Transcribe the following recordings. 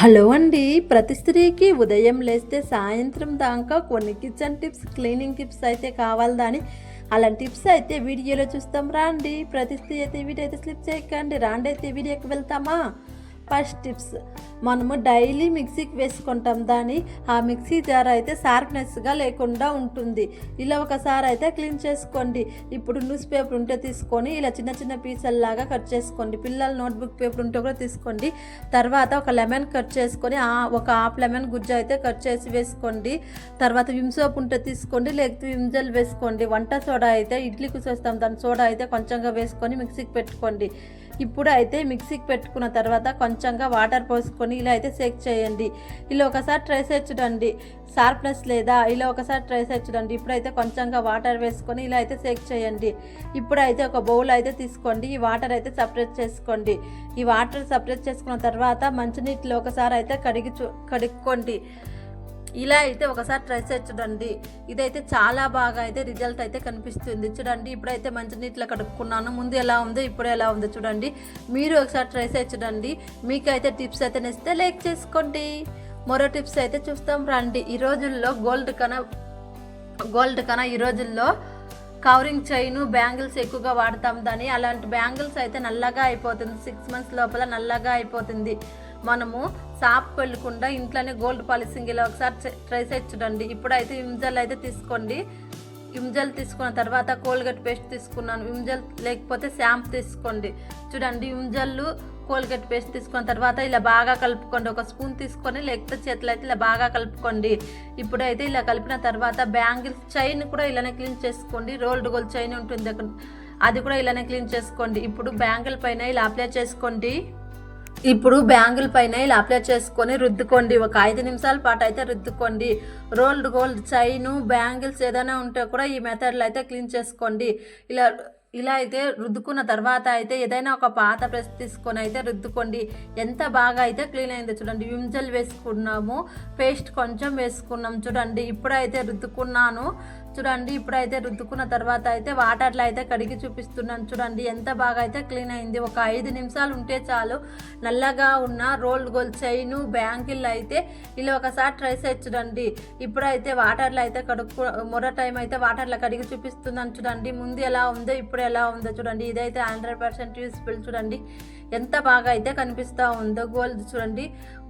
Hello అండి. ప్రతి స్త్రీకి ఉదయం లేస్తే సాయంత్రం దాకా కొన్ని కిచెన్ టిప్స్ క్లీనింగ్ టిప్స్ అయితే కావాలి దాని అలాంటి టిప్స్ అయితే వీడియోలో చూస్తాం రాండి ప్రతి స్త్రీ అయితే వీడియో అయితే స్లిప్ చేయకండి. రాండి అయితే వీడియోకి వెళ్తామా? First tips. మనము డైలీ మిక్సీకి వేసుకుంటాం. దాన్ని ఆ మిక్సీ జార్ అయితే షార్ప్నెస్గా లేకుండా ఉంటుంది. ఇలా ఒకసారి అయితే క్లీన్ చేసుకోండి. ఇప్పుడు న్యూస్ పేపర్ ఉంటే తీసుకొని ఇలా చిన్న చిన్న పీసల్లాగా కట్ చేసుకోండి. పిల్లల నోట్బుక్ పేపర్ ఉంటే కూడా తీసుకోండి. తర్వాత ఒక లెమన్ కట్ చేసుకొని ఒక హాఫ్ లెమన్ గుజ్జు అయితే కట్ చేసి వేసుకోండి. తర్వాత విమ్ సోప్ ఉంటే తీసుకోండి. లేకపోతే విమ్ జెల్ వేసుకోండి. వంట సోడా అయితే ఇడ్లీకి చూస్తాం. దాని సోడా అయితే కొంచెంగా వేసుకొని మిక్సీకి పెట్టుకోండి. ఇప్పుడు అయితే మిక్సీకి పెట్టుకున్న తర్వాత కొంచెంగా వాటర్ పోసుకొని ఇలా అయితే సేక్ చేయండి. ఇలా ఒకసారి ట్రై చేర్చుడండి సార్ప్లస్ షార్ప్నెస్ లేదా? ఇలా ఒకసారి ట్రై చేర్చుడండి ఇప్పుడైతే కొంచెంగా వాటర్ వేసుకొని ఇలా అయితే సేక్ చేయండి. ఇప్పుడైతే ఒక బౌల్ అయితే తీసుకోండి. ఈ వాటర్ అయితే సపరేట్ చేసుకోండి. ఈ వాటర్ సపరేట్ చేసుకున్న తర్వాత మంచినీటిలో ఒకసారి అయితే కడిగి చూ కడుక్కోండి. ఇలా అయితే ఒకసారి ట్రై చేసి చూడండి. ఇదైతే చాలా బాగా అయితే రిజల్ట్ అయితే కనిపిస్తుంది. చూడండి ఇప్పుడైతే మంచి నీటిలో కడుక్కున్నాను. ముందు ఎలా ఉందో ఇప్పుడు ఎలా ఉందో చూడండి. మీరు ఒకసారి ట్రై చేసి చూడండి. మీకైతే టిప్స్ అయితే నచ్చితే లైక్ చేసుకోండి. మరో టిప్స్ అయితే చూస్తాం. రండి. ఈ రోజుల్లో గోల్డ్ కన్నా గోల్డ్ కన్నా ఈ రోజుల్లో కవరింగ్ చైన్ బ్యాంగిల్స్ ఎక్కువగా వాడతాం. దాన్ని అలాంటి బ్యాంగిల్స్ అయితే నల్లగా అయిపోతుంది. సిక్స్ మంత్స్ లోపల నల్లగా అయిపోతుంది. మనము షాప్కి వెళ్ళకుండా ఇంట్లోనే గోల్డ్ పాలిసింగ్ ఇలా ఒకసారి ట్రై చేసి చూడండి. ఇప్పుడైతే ఇంజల్ అయితే తీసుకోండి. ఇమ్జల్ తీసుకున్న తర్వాత కోల్గేట్ పేస్ట్ తీసుకున్నాను. ఇంజల్ లేకపోతే షాంపూ తీసుకోండి. చూడండి ఇంజల్లు కోల్గేట్ పేస్ట్ తీసుకున్న తర్వాత ఇలా బాగా కలుపుకోండి. ఒక స్పూన్ తీసుకొని లేకపోతే చేతులు అయితే ఇలా బాగా కలుపుకోండి. ఇప్పుడైతే ఇలా కలిపిన తర్వాత బ్యాంగిల్స్ చైన్ కూడా ఇలానే క్లీన్ చేసుకోండి. రోల్డ్ గోల్డ్ చైన్ ఉంటుంది అది కూడా ఇలానే క్లీన్ చేసుకోండి. ఇప్పుడు బ్యాంగిల్ పైన ఇలా అప్లై చేసుకోండి. ఇప్పుడు బ్యాంగిల్ పైన ఇలా అప్లై చేసుకొని రుద్దుకోండి. ఒక ఐదు నిమిషాల పాటు అయితే రుద్దుకోండి. రోల్డ్ గోల్డ్ చైను బ్యాంగిల్స్ ఏదైనా ఉంటే కూడా ఈ మెథడ్లో అయితే క్లీన్ చేసుకోండి. ఇలా ఇలా అయితే రుద్దుకున్న తర్వాత అయితే ఏదైనా ఒక పాత ప్రెస్ తీసుకొని అయితే రుద్దుకోండి. ఎంత బాగా అయితే క్లీన్ అయిందో చూడండి. విమ్జల్ వేసుకున్నాము. పేస్ట్ కొంచెం వేసుకున్నాం చూడండి. ఇప్పుడైతే రుద్దుకున్నాను. చూడండి ఇప్పుడైతే రుద్దుకున్న తర్వాత అయితే వాటర్లో అయితే కడిగి చూపిస్తున్నాను చూడండి ఎంత బాగా అయితే క్లీన్ అయింది. ఒక ఐదు నిమిషాలు ఉంటే చాలు. నల్లగా ఉన్న రోల్డ్ గోల్డ్ చైన్ బ్యాంకిల్ అయితే ఇలా ఒకసారి ట్రై చేసి చూడండి. ఇప్పుడైతే వాటర్లో అయితే కడుక్కు మొర టైం అయితే వాటర్లో కడిగి చూపిస్తున్నాను చూడండి. ముందు ఎలా ఉందో ఇప్పుడు ఎలా ఉందో చూడండి. ఇదైతే హండ్రెడ్ పర్సెంట్ యూస్ఫుల్ చూడండి. ఎంత బాగా అయితే కనిపిస్తూ ఉందో గోల్డ్ చూడండి.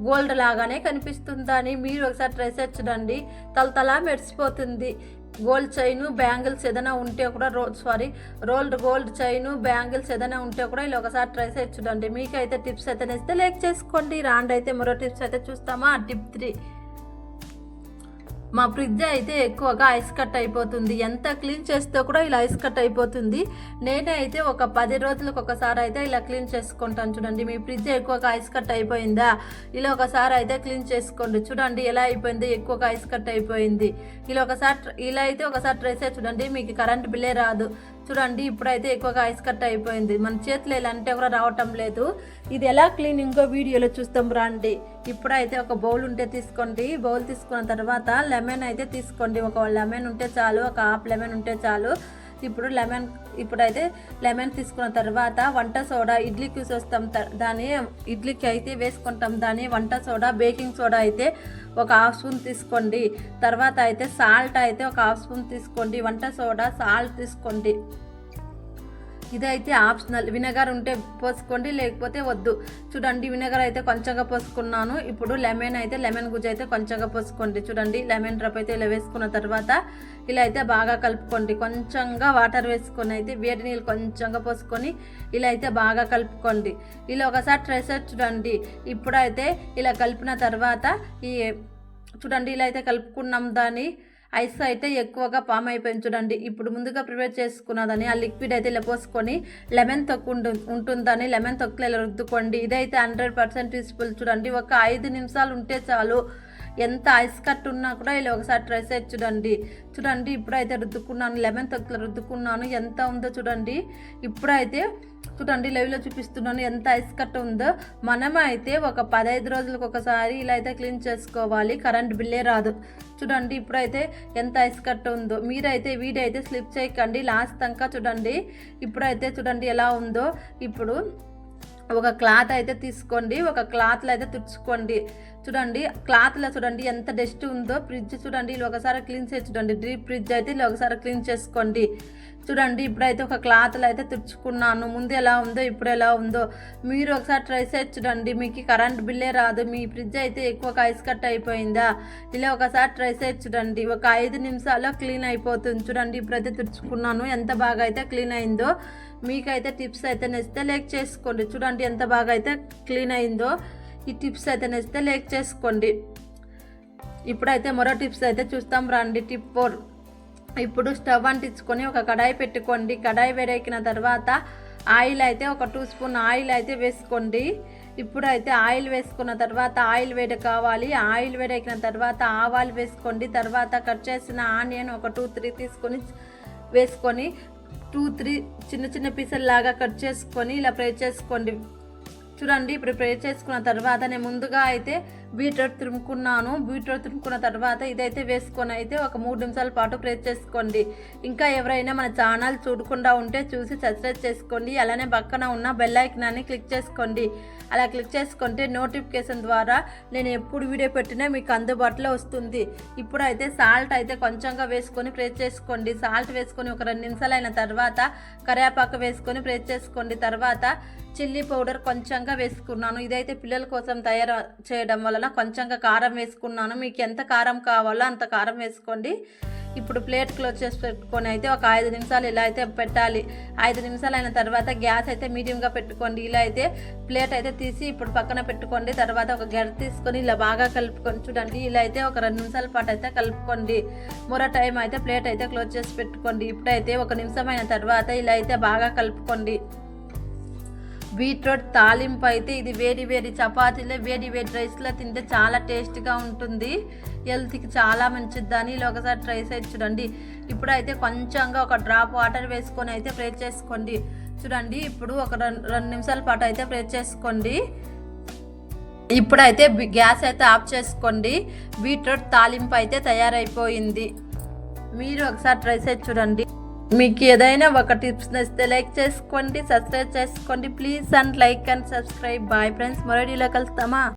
గోల్డ్ లాగానే కనిపిస్తుందని మీరు ఒకసారి ట్రై చేసి చూడండి. తలతలా మెరిసిపోతుంది. గోల్డ్ చైన్ బ్యాంగిల్స్ ఏదైనా ఉంటే కూడా రో sorry rolled gold chain bangles ఏదైనా ఉంటే కూడా ఇలా ఒకసారి ట్రై చేసి చూడండి. మీకైతే టిప్స్ అయితే నేస్తే లైక్ చేసుకోండి. రాండి అయితే మరో టిప్స్ అయితే చూస్తామా? టిప్ త్రీ మా ఫ్రిడ్జ్ అయితే ఎక్కువగా ఐస్ కట్ అయిపోతుంది. ఎంత క్లీన్ చేస్తే కూడా ఇలా ఐస్ కట్ అయిపోతుంది. నేనే అయితే ఒక పది రోజులకు ఒకసారి అయితే ఇలా క్లీన్ చేసుకుంటాను. చూడండి మీ ఫ్రిడ్జ్ ఎక్కువగా ఐస్ కట్ అయిపోయిందా? ఇలా ఒకసారి అయితే క్లీన్ చేసుకోండి. చూడండి ఎలా అయిపోయింది ఎక్కువగా ఐస్ కట్ అయిపోయింది. ఇలా ఒకసారి ఇలా అయితే ఒకసారి ట్రై చేసి చూడండి మీకు కరెంట్ బిల్లే రాదు. చూడండి ఇప్పుడైతే ఎక్కువగా ఐస్ కట్ అయిపోయింది. మన చేతిలో ఇలా అంటే కూడా రావటం లేదు. ఇది ఎలా క్లీన్ ఇంకో వీడియోలో చూస్తాం రండి. ఇప్పుడైతే ఒక బౌల్ ఉంటే తీసుకోండి. బౌల్ తీసుకున్న తర్వాత లెమన్ అయితే తీసుకోండి. ఒక లెమన్ ఉంటే చాలు ఒక హాఫ్ లెమన్ ఉంటే చాలు. ఇప్పుడు లెమన్ ఇప్పుడైతే లెమన్ తీసుకున్న తర్వాత వంట సోడా ఇడ్లీకి చూస్తాం త- దాని ఇడ్లీకి అయితే వేసుకుంటాం. దాని వంట సోడా బేకింగ్ సోడా అయితే ఒక హాఫ్ స్పూన్ తీసుకోండి. తర్వాత అయితే సాల్ట్ అయితే ఒక హాఫ్ స్పూన్ తీసుకోండి. వంట సోడా సాల్ట్ తీసుకోండి. ఇదైతే ఆప్షనల్. వినగర్ ఉంటే పోసుకోండి లేకపోతే వద్దు. చూడండి వినగర్ అయితే కొంచెంగా పోసుకున్నాను. ఇప్పుడు లెమన్ అయితే లెమన్ గుజ్జు అయితే కొంచెంగా పోసుకోండి. చూడండి లెమన్ డ్రాప్ అయితే ఇలా వేసుకున్న తర్వాత ఇలా అయితే బాగా కలుపుకోండి. కొంచెంగా వాటర్ వేసుకొని అయితే వేడి నీళ్ళు కొంచెంగా పోసుకొని ఇలా అయితే బాగా కలుపుకోండి. ఇలా ఒకసారి ట్రై చూడండి. ఇప్పుడైతే ఇలా కలిపిన తర్వాత ఈ చూడండి ఇలా అయితే కలుపుకున్నాం దాన్ని. ఐస్ అయితే ఎక్కువగా పామ్ అయిపోయింది చూడండి. ఇప్పుడు ముందుగా ప్రిపేర్ చేసుకున్నదని ఆ లిక్విడ్ అయితే ఇలా పోసుకొని లెమన్ తొక్కు ఉంటుందని లెమన్ తొక్కులు ఇలా రుద్దుకోండి. ఇదైతే హండ్రెడ్ పర్సెంట్ యూస్ఫుల్ చూడండి. ఒక ఐదు నిమిషాలు ఉంటే చాలు. ఎంత ఐస్ కట్ ఉన్నా కూడా ఇలా ఒకసారి ట్రై చేసి చూడండి. చూడండి ఇప్పుడైతే రుద్దుకున్నాను లెమన్ తొక్కులు రుద్దుకున్నాను ఎంత ఉందో చూడండి. ఇప్పుడైతే చూడండి లైవ్లో చూపిస్తున్నాను ఎంత ఐస్ కట్ ఉందో. మనం అయితే ఒక పదహైదు రోజులకు ఒకసారి ఇలా అయితే క్లీన్ చేసుకోవాలి. కరెంట్ బిల్లే రాదు. చూడండి ఇప్పుడైతే ఎంత ఐస్ కట్ ఉందో. మీరైతే వీడియో అయితే స్లిప్ చేయకండి. లాస్ట్ దాకా చూడండి. ఇప్పుడైతే చూడండి ఎలా ఉందో. ఇప్పుడు ఒక క్లాత్ అయితే తీసుకోండి. ఒక క్లాత్లో అయితే తుడుచుకోండి. చూడండి క్లాత్లో చూడండి ఎంత డస్ట్ ఉందో ఫ్రిడ్జ్ చూడండి ఇలా ఒకసారి క్లీన్ చేసి చూడండి డీప్ ఫ్రిడ్జ్ అయితే ఇలా ఒకసారి క్లీన్ చేసుకోండి. చూడండి ఇప్పుడైతే ఒక క్లాత్లో అయితే తుడుచుకున్నాను. ముందు ఎలా ఉందో ఇప్పుడు ఎలా ఉందో. మీరు ఒకసారి ట్రై చేసి చూడండి మీకు కరెంట్ బిల్లే రాదు మీ ఫ్రిడ్జ్ అయితే ఎక్కువ ఐస్ కట్ అయిపోయిందా? ఇలా ఒకసారి ట్రై చేసి చూడండి ఒక ఐదు నిమిషాల్లో క్లీన్ అయిపోతుంది. చూడండి ఇప్పుడైతే తుడుచుకున్నాను ఎంత బాగా అయితే క్లీన్ అయిందో. మీకైతే టిప్స్ అయితే నచ్చితే లైక్ చేసుకోండి. చూడండి ఎంత బాగా అయితే క్లీన్ అయిందో. ఈ టిప్స్ అయితే నచ్చితే లైక్ చేసుకోండి. ఇప్పుడైతే మరో టిప్స్ అయితే చూస్తాం. రండి టిప్ ఫోర్. ఇప్పుడు స్టవ్ అంటించుకొని ఒక కడాయి పెట్టుకోండి. కడాయి వేడెక్కిన తర్వాత ఆయిల్ అయితే ఒక టూ స్పూన్ ఆయిల్ అయితే వేసుకోండి. ఇప్పుడైతే ఆయిల్ వేసుకున్న తర్వాత ఆయిల్ వేడి కావాలి. ఆయిల్ వేడెక్కిన తర్వాత ఆవాలు వేసుకోండి. తర్వాత కట్ చేసిన ఆనియన్ ఒక టూ త్రీ తీసుకొని వేసుకొని టూ త్రీ చిన్న చిన్న పీసెల్లాగా కట్ చేసుకొని ఇలా ఫ్రై చేసుకోండి. చూడండి ఇప్పుడు ఫ్రై చేసుకున్న తర్వాత నేను ముందుగా అయితే బీట్రూట్ తురుముకున్నాను. బీట్రూట్ తురుముకున్న తర్వాత ఇదైతే వేసుకొని అయితే ఒక మూడు నిమిషాల పాటు ప్రెస్ చేసుకోండి. ఇంకా ఎవరైనా మన ఛానల్ చూడకుండా ఉంటే చూసి సబ్స్క్రైబ్ చేసుకోండి. అలానే పక్కన ఉన్న బెల్ ఐకనాన్ని క్లిక్ చేసుకోండి. అలా క్లిక్ చేసుకుంటే నోటిఫికేషన్ ద్వారా నేను ఎప్పుడు వీడియో పెట్టినా మీకు అందుబాటులో వస్తుంది. ఇప్పుడు అయితే సాల్ట్ అయితే కొంచెంగా వేసుకొని ప్రెస్ చేసుకోండి. సాల్ట్ వేసుకొని ఒక రెండు నిమిషాలు అయిన తర్వాత కరివేపాకు వేసుకొని ప్రెస్ చేసుకోండి. తర్వాత చిల్లీ పౌడర్ కొంచెంగా వేసుకున్నాను. ఇదైతే పిల్లల కోసం తయారు చేయడం వలన కొంచెంగా కారం వేసుకున్నాను. మీకు ఎంత కారం కావాలో అంత కారం వేసుకోండి. ఇప్పుడు ప్లేట్ క్లోజ్ చేసి పెట్టుకొని అయితే ఒక ఐదు నిమిషాలు ఇలా అయితే పెట్టాలి. ఐదు నిమిషాలు అయిన తర్వాత గ్యాస్ అయితే మీడియంగా పెట్టుకోండి. ఇలా అయితే ప్లేట్ అయితే తీసి ఇప్పుడు పక్కన పెట్టుకోండి. తర్వాత ఒక గడ్డ తీసుకొని ఇలా బాగా కలుపుకొని చూడండి. ఇలా అయితే ఒక రెండు నిమిషాల పాటు అయితే కలుపుకోండి. మరో టైం అయితే ప్లేట్ అయితే క్లోజ్ చేసి పెట్టుకోండి. ఇప్పుడైతే ఒక నిమిషం అయిన తర్వాత ఇలా అయితే బాగా కలుపుకోండి. బీట్రూట్ తాలింపు అయితే ఇది వేడి వేడి చపాతీలో వేడి వేడి రైస్లో తింటే చాలా టేస్ట్గా ఉంటుంది. హెల్త్కి చాలా మంచిది. దాని ఇలా ఒకసారి ట్రై చేసి చూడండి. ఇప్పుడైతే కొంచెంగా ఒక డ్రాప్ వాటర్ వేసుకొని అయితే ఫ్రై చేసుకోండి. చూడండి ఇప్పుడు ఒక రెండు రెండు నిమిషాల పాటు అయితే ఫ్రై చేసుకోండి. ఇప్పుడైతే గ్యాస్ అయితే ఆఫ్ చేసుకోండి. బీట్రూట్ తాలింపు అయితే తయారైపోయింది. మీరు ఒకసారి ట్రై చేసి చూడండి. మీకు ఏదైనా ఒక టిప్స్ నచ్చితే లైక్ చేసుకోండి సబ్స్క్రైబ్ చేసుకోండి. Please and like and subscribe. Bye friends మరో కలుస్తామా?